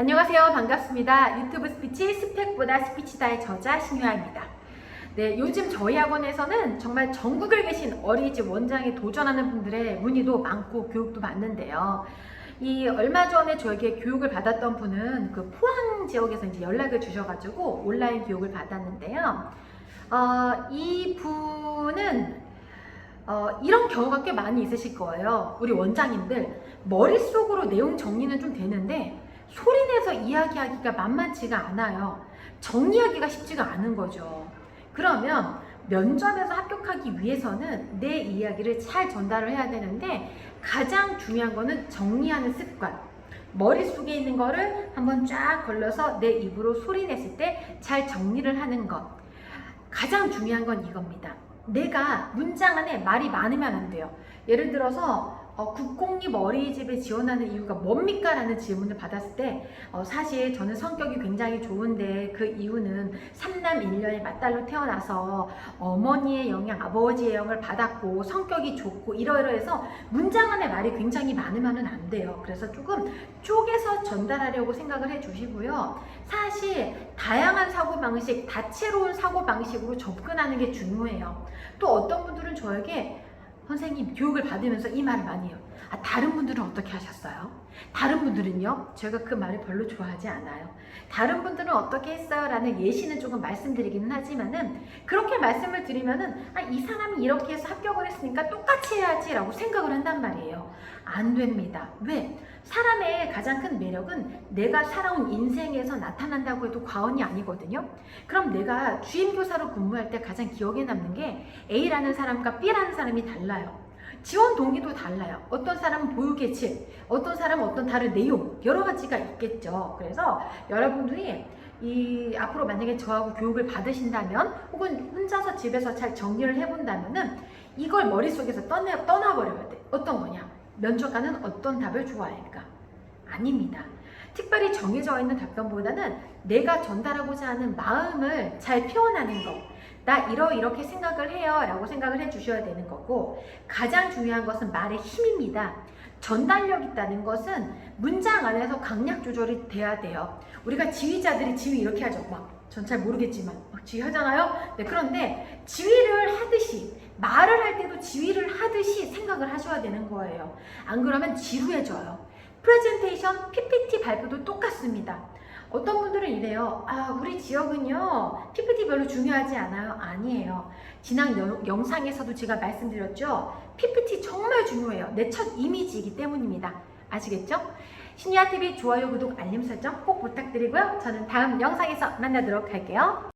안녕하세요. 반갑습니다. 유튜브 스피치 스펙보다 스피치다의 저자 신유아입니다. 네, 요즘 저희 학원에서는 정말 전국에 계신 어린이집 원장에 도전하는 분들의 문의도 많고 교육도 받는데요. 이 얼마 전에 저에게 교육을 받았던 분은 그 포항 지역에서 이제 연락을 주셔가지고 온라인 교육을 받았는데요. 어, 이 분은 어, 이런 경우가 꽤 많이 있으실 거예요. 우리 원장님들 머릿속으로 내용 정리는 좀 되는데 소리내서 이야기하기가 만만치가 않아요. 정리하기가 쉽지가 않은 거죠. 그러면 면접에서 합격하기 위해서는 내 이야기를 잘 전달을 해야 되는데 가장 중요한 거는 정리하는 습관. 머릿속에 있는 거를 한번 쫙 걸러서 내 입으로 소리 냈을 때 잘 정리를 하는 것. 가장 중요한 건 이겁니다. 내가 문장 안에 말이 많으면 안 돼요. 예를 들어서 어, 국공립 어린이집에 지원하는 이유가 뭡니까? 라는 질문을 받았을 때 어, 사실 저는 성격이 굉장히 좋은데 그 이유는 삼남 일녀의 맞딸로 태어나서 어머니의 영향, 아버지의 영향을 받았고 성격이 좋고 이러이러해서 문장 안에 말이 굉장히 많으면 안 돼요. 그래서 조금 쪼개서 전달하려고 생각을 해주시고요. 사실 다양한 사고방식, 다채로운 사고방식으로 접근하는 게 중요해요. 또 어떤 분들은 저에게 선생님 교육을 받으면서 이 말을 많이 해요. 아, 다른 분들은 어떻게 하셨어요? 다른 분들은요? 제가 그 말을 별로 좋아하지 않아요. 다른 분들은 어떻게 했어요? 라는 예시는 조금 말씀드리기는 하지만은 그렇게 말씀을 드리면은 아, 이 사람이 이렇게 해서 합격을 했으니까 똑같이 해야지 라고 생각을 한단 말이에요. 안 됩니다. 왜? 사람의 가장 큰 매력은 내가 살아온 인생에서 나타난다고 해도 과언이 아니거든요. 그럼 내가 주임교사로 근무할 때 가장 기억에 남는 게 A라는 사람과 B라는 사람이 달라요. 지원 동기도 달라요. 어떤 사람은 보유 계층, 어떤 사람은 어떤 다른 내용, 여러 가지가 있겠죠. 그래서 여러분들이 이 앞으로 만약에 저하고 교육을 받으신다면 혹은 혼자서 집에서 잘 정리를 해본다면은 이걸 머릿속에서 떠나, 떠나버려야 돼. 어떤 거냐? 면접관은 어떤 답을 좋아할까? 아닙니다. 특별히 정해져 있는 답변보다는 내가 전달하고자 하는 마음을 잘 표현하는 것. 나 이러 이렇게 생각을 해요 라고 생각을 해 주셔야 되는 거고 가장 중요한 것은 말의 힘입니다. 전달력 있다는 것은 문장 안에서 강약 조절이 돼야 돼요. 우리가 지휘자들이 지휘 이렇게 하죠. 막 전 잘 모르겠지만 막 지휘하잖아요. 네, 그런데 지휘를 하듯이 말을 할 때도 지휘를 하듯이 생각을 하셔야 되는 거예요. 안 그러면 지루해져요. 프레젠테이션, PPT 발표도 똑같습니다. 어떤 분들은 이래요. 아, 우리 지역은요, PPT 별로 중요하지 않아요. 아니에요. 지난 여- 영상에서도 제가 말씀드렸죠. PPT 정말 중요해요. 내 첫 이미지이기 때문입니다. 아시겠죠? 신이아TV 좋아요, 구독, 알림 설정 꼭 부탁드리고요. 저는 다음 영상에서 만나도록 할게요.